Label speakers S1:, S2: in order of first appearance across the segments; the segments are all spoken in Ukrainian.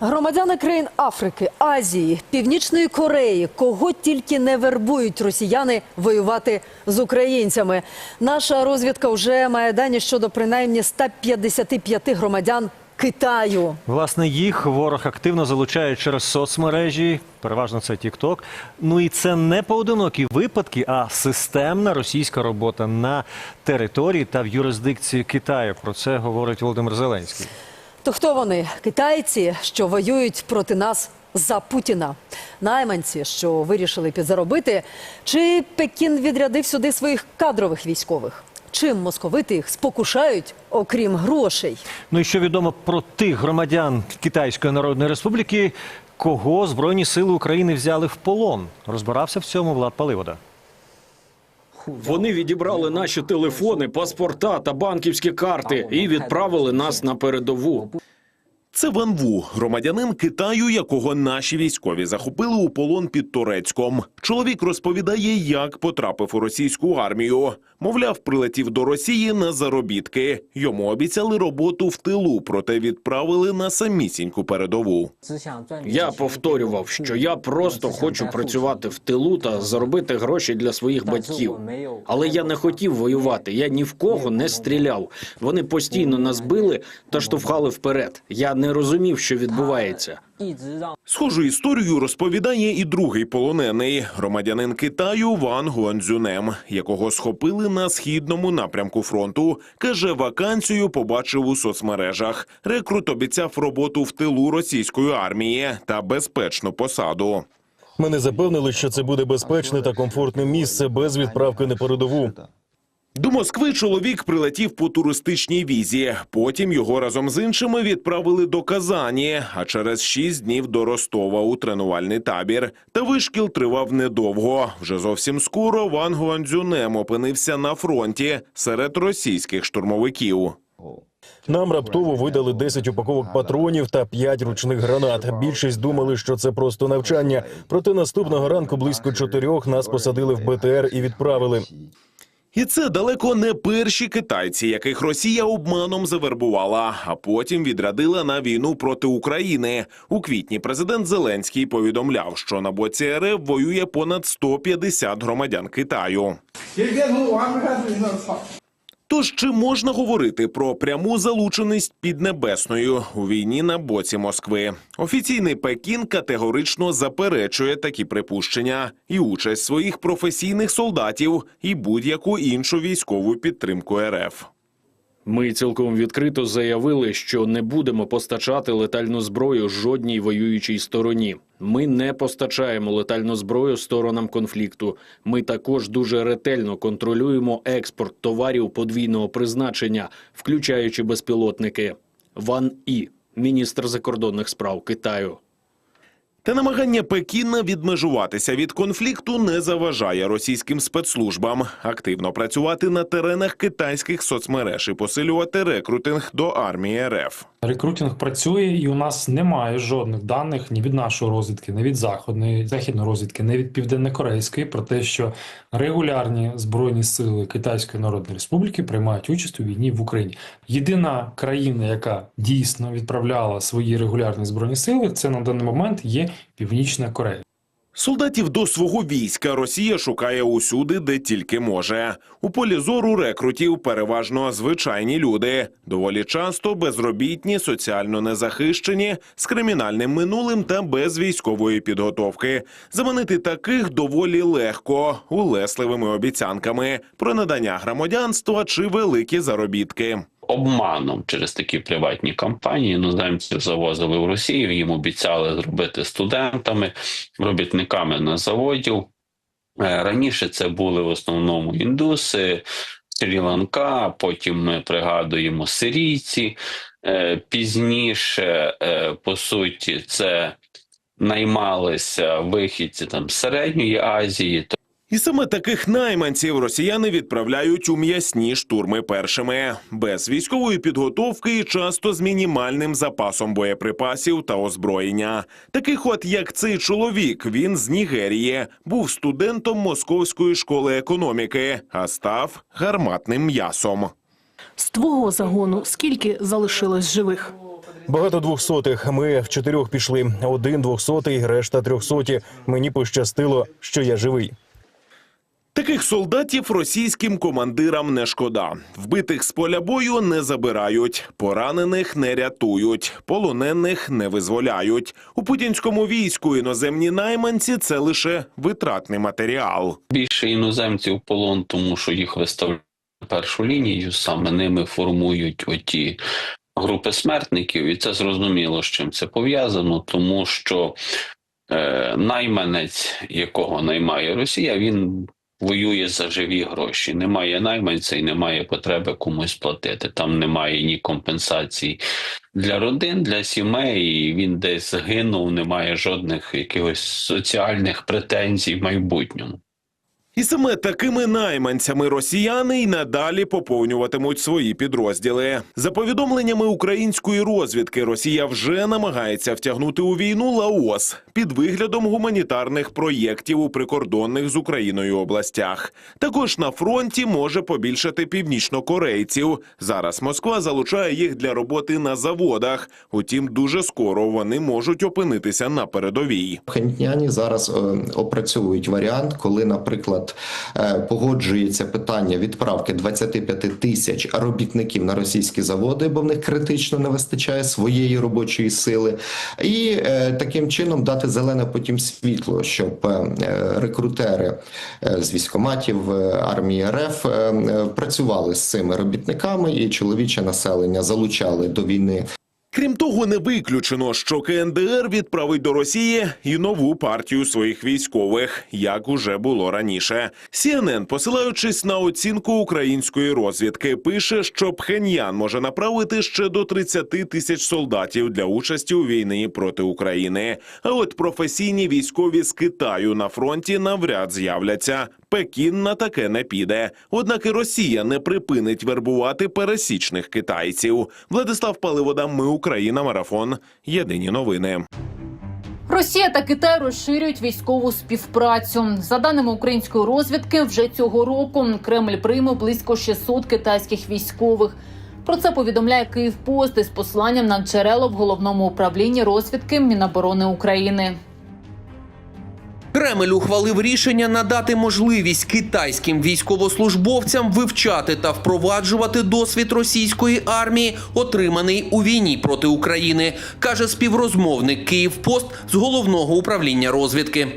S1: Громадяни країн Африки, Азії, Північної Кореї, кого тільки не вербують росіяни воювати з українцями. Наша розвідка вже має дані щодо принаймні 155 громадян Китаю.
S2: Власне, їх ворог активно залучає через соцмережі, переважно це TikTok. Ну і це не поодинокі випадки, а системна російська робота на території та в юрисдикції Китаю. Про це говорить Володимир Зеленський.
S1: То хто вони? Китайці, що воюють проти нас за Путіна, найманці, що вирішили підзаробити, чи Пекін відрядив сюди своїх кадрових військових? Чим московити їх спокушають, окрім грошей?
S2: Ну і що відомо про тих громадян Китайської Народної Республіки, кого Збройні сили України взяли в полон? Розбирався в цьому Влад Паливода.
S3: Вони відібрали наші телефони, паспорта та банківські карти і відправили нас на передову.
S4: Це Ван Ву, громадянин Китаю, якого наші військові захопили у полон під Турецьком. Чоловік розповідає, як потрапив у російську армію. Мовляв, прилетів до Росії на заробітки. Йому обіцяли роботу в тилу, проте відправили на самісіньку передову.
S3: Я повторював, що я просто хочу працювати в тилу та заробити гроші для своїх батьків. Але я не хотів воювати. Я ні в кого не стріляв. Вони постійно нас били та штовхали вперед. Я не розумів, що відбувається.
S4: Схожу історію розповідає і другий полонений громадянин Китаю Ван Гуанзюнем, якого схопили на східному напрямку фронту. каже, вакансію побачив у соцмережах. Рекрут обіцяв роботу в тилу російської армії та безпечну посаду.
S5: Мене запевнили, що це буде безпечне та комфортне місце без відправки на передову.
S4: До Москви чоловік прилетів по туристичній візі. Потім його разом з іншими відправили до Казані, а через шість днів до Ростова у тренувальний табір. Та вишкіл тривав недовго. Вже зовсім скоро Ван Гуанзюнем опинився на фронті серед російських штурмовиків.
S5: Нам раптово видали 10 упаковок патронів та 5 ручних гранат. Більшість думали, що це просто навчання. Проте наступного ранку близько чотирьох нас посадили в БТР і відправили.
S4: І це далеко не перші китайці, яких Росія обманом завербувала, а потім відрядила на війну проти України. У квітні президент Зеленський повідомляв, що на боці РФ воює понад 150 громадян Китаю.
S6: 别
S4: Тож чи можна говорити про пряму залученість Піднебесною у війні на боці Москви? Офіційний Пекін категорично заперечує такі припущення і участь своїх професійних солдатів і будь-яку іншу військову підтримку РФ.
S3: Ми цілком відкрито заявили, що не будемо постачати летальну зброю жодній воюючій стороні. Ми не постачаємо летальну зброю сторонам конфлікту. Ми також дуже ретельно контролюємо експорт товарів подвійного призначення, включаючи безпілотники. Ван І, міністр закордонних справ Китаю.
S4: Та намагання Пекіна відмежуватися від конфлікту не заважає російським спецслужбам активно працювати на теренах китайських соцмереж і посилювати рекрутинг до армії РФ.
S7: Рекрутинг працює, і у нас немає жодних даних ні від нашої розвідки, ні від заходної західної розвідки, ні від південнокорейської про те, що регулярні збройні сили Китайської Народної Республіки приймають участь у війні в Україні. Єдина країна, яка дійсно відправляла свої регулярні збройні сили, це на даний момент є Північна Корея.
S4: Солдатів до свого війська Росія шукає усюди, де тільки може. У полі зору рекрутів переважно звичайні люди, доволі часто безробітні, соціально незахищені, з кримінальним минулим та без військової підготовки. Заманити таких доволі легко, улесливими обіцянками про надання громадянства чи великі заробітки.
S8: Обманом через такі приватні компанії іноземців завозили в Росію. Їм обіцяли зробити студентами, робітниками на заводів. Е, Раніше це були в основному індуси, Шрі-Ланка, потім ми пригадуємо сирійці. Е, Пізніше, е, по суті, це наймалися вихідці там з середньої Азії.
S4: І саме таких найманців росіяни відправляють у м'ясні штурми першими, без військової підготовки і часто з мінімальним запасом боєприпасів та озброєння. Таких, от як цей чоловік, він з Нігерії, був студентом Московської школи економіки, а став гарматним м'ясом.
S9: З твого загону скільки залишилось живих?
S5: Багато двохсотих. Ми в чотирьох пішли. Один двохсотий, решта трьохсоті. Мені пощастило, що я живий.
S4: Таких солдатів російським командирам не шкода. Вбитих з поля бою не забирають, поранених не рятують, полонених не визволяють. У путінському війську іноземні найманці це лише витратний матеріал.
S8: Більше іноземців полон, тому що їх виставляють на першу лінію, саме ними формують оті групи смертників, і це зрозуміло, з чим це пов'язано, тому що е, найманець, якого наймає Росія, він воює за живі гроші. Немає найманця і немає потреби комусь платити. Там немає ні компенсації для родин, для сімей. Він десь загинув, немає жодних якихось соціальних претензій в майбутньому.
S4: І саме такими найманцями росіяни й надалі поповнюватимуть свої підрозділи. За повідомленнями української розвідки, Росія вже намагається втягнути у війну Лаос під виглядом гуманітарних проєктів у прикордонних з Україною областях. Також на фронті може побільшати північнокорейців. Зараз Москва залучає їх для роботи на заводах. Утім, дуже скоро вони можуть опинитися на передовій.
S9: Пхентняні зараз е, опрацьовують варіант, коли, наприклад, е, погоджується питання відправки 25 тисяч робітників на російські заводи, бо в них критично не вистачає своєї робочої сили, і е, таким чином дати зелене потім світло, щоб е, рекрутери з військоматів армії РФ працювали з цими робітниками, і чоловіче населення залучали до війни
S4: Крім того, не виключено, що КНДР відправить до Росії і нову партію своїх військових, як уже було раніше. CNN, посилаючись на оцінку української розвідки, пише, що Пхеньян може направити ще до 30 тисяч солдатів для участі у війні проти України. А от професійні військові з Китаю на фронті навряд з'являться. Пекін на таке не піде. Однак і Росія не припинить вербувати пересічних китайців. Владислав Паливода, ми Україна, марафон. Єдині новини.
S10: Росія та Китай розширюють військову співпрацю. За даними української розвідки, вже цього року Кремль прийме близько 600 китайських військових. Про це повідомляє Київпост із посланням на джерело в головному управлінні розвідки Міноборони України.
S11: Кремль ухвалив рішення надати можливість китайським військовослужбовцям вивчати та впроваджувати досвід російської армії, отриманий у війні проти України, каже співрозмовник Київпост з головного управління розвідки.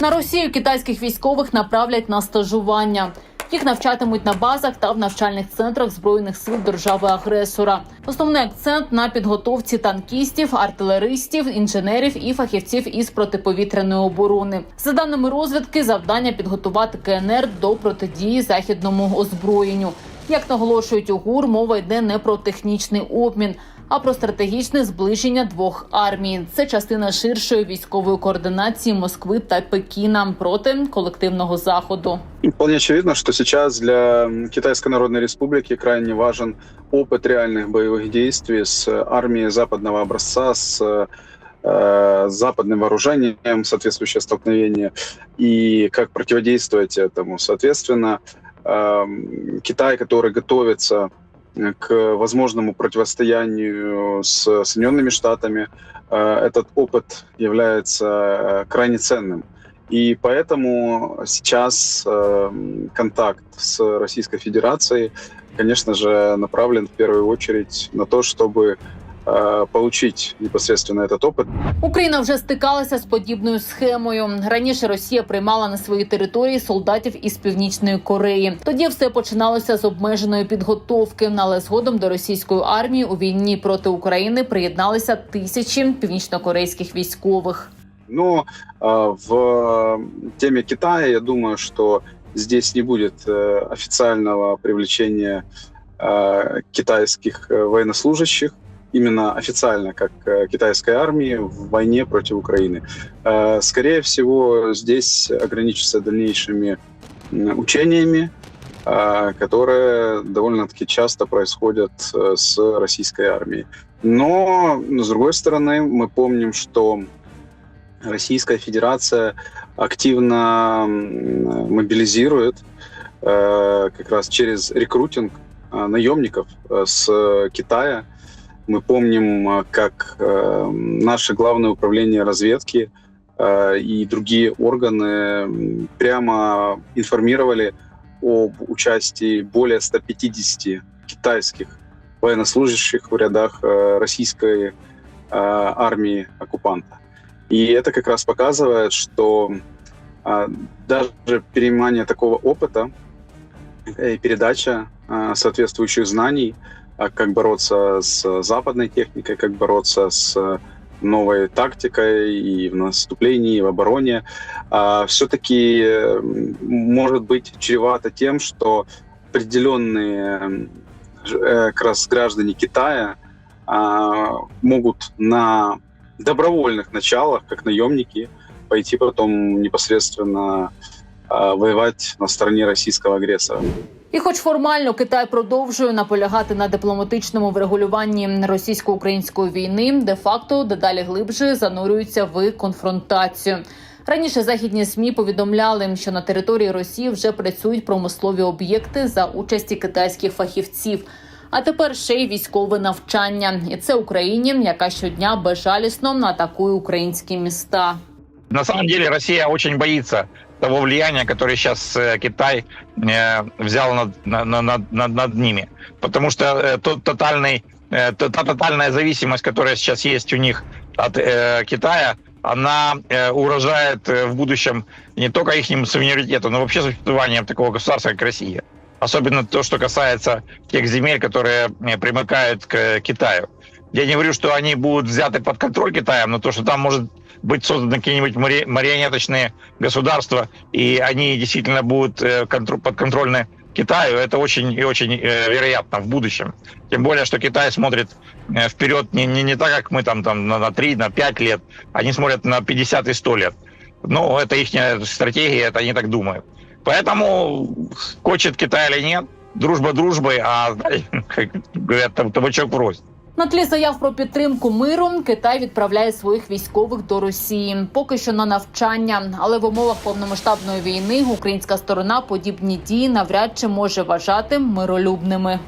S10: На Росію китайських військових направлять на стажування. Їх навчатимуть на базах та в навчальних центрах збройних сил держави-агресора. Основний акцент на підготовці танкістів, артилеристів, інженерів і фахівців із протиповітряної оборони. За даними розвідки, завдання підготувати КНР до протидії західному озброєнню. Як наголошують у ГУР, мова йде не про технічний обмін, а про стратегічне зближення двох армій. Це частина ширшої військової координації Москви та Пекіна проти колективного заходу.
S12: Вполне очевидно, что сейчас для Китайской Народной Республики крайне важен опыт реальных боевых действий с армией западного образца, с э, западным вооружением, соответствующее столкновение, и как противодействовать этому. Соответственно, эм, Китай, который готовится к возможному противостоянию с Соединенными Штатами, э, этот опыт является э, крайне ценным. И поэтому сейчас э, контакт с Российской Федерацией, конечно же, направлен в первую очередь на то, чтобы э, получить непосредственно этот опыт.
S10: Україна вже стикалася з подібною схемою. Раніше Росія приймала на свої території солдатів із північної Кореї. Тоді все починалося з обмеженої підготовки, але згодом до російської армії у війні проти України приєдналися тисячі північнокорейських військових.
S12: Но э, в теме Китая, я думаю, что здесь не будет э, официального привлечения э, китайских э, военнослужащих, Именно официально, как э, китайской армии в войне против Украины. Э, Скорее всего, здесь ограничится дальнейшими учениями, э, которые довольно-таки часто происходят с российской армией. Но, с другой стороны, мы помним, что Российская Федерация активно мобилизирует как раз через рекрутинг наемников с Китая Мы помним, э, как э, наше главное управление разведки э, и другие органы прямо информировали об участии более 150 китайских военнослужащих в рядах э, российской армии оккупанта. И это как раз показывает, что а, даже перенимание такого опыта и передача а, соответствующих знаний, а, как бороться с западной техникой, как бороться с новой тактикой и в наступлении, и в обороне, все-таки может быть чревато тем, что определенные э, как раз граждане Китая а, могут на добровольных началах, как наемники, пойти потом непосредственно а, воевать на стороне российского агрессора.
S10: І, хоч формально Китай продовжує наполягати на дипломатичному врегулюванні російсько-української війни, де факто дедалі глибше занурюється в конфронтацію. Раніше західні змі повідомляли, що на території Росії вже працюють промислові об'єкти за участі китайських фахівців. А тепер ще й військове навчання, і це Україні, яка щодня безжалісно атакує українські міста.
S13: На самом деле Россия очень боится того влияния, которое сейчас э, Китай э, взял над, на- на- над, над, над ними. Потому что э, тот тотальный, та та тотальная зависимость, которая сейчас есть у них от э, Китая, она э, угрожает э, в будущем не только их суверенитету, но вообще существованием такого государства, как Россия. Особенно то, что касается тех земель, которые примыкают к Китаю. Я не говорю, что они будут взяты под контроль Китаем, но то, что там может быть созданы какие-нибудь мари- марионеточные государства, и они действительно будут э, контр- подконтрольны Китаю, это очень и очень э, вероятно в будущем. Тем более, что Китай смотрит э, вперед не, не, не так, как мы там, там на, на 3, на 5 лет, они смотрят на 50 и 100 лет. Ну, это их стратегия, это они так думают. Поэтому хочет Китай или нет, дружба дружбой, а знаете, как говорят, табачок в рост.
S10: На тлі заяв про підтримку миру Китай відправляє своїх військових до Росії, поки що на навчання. Але в умовах повномасштабної війни українська сторона подібні дії навряд чи може вважати миролюбними.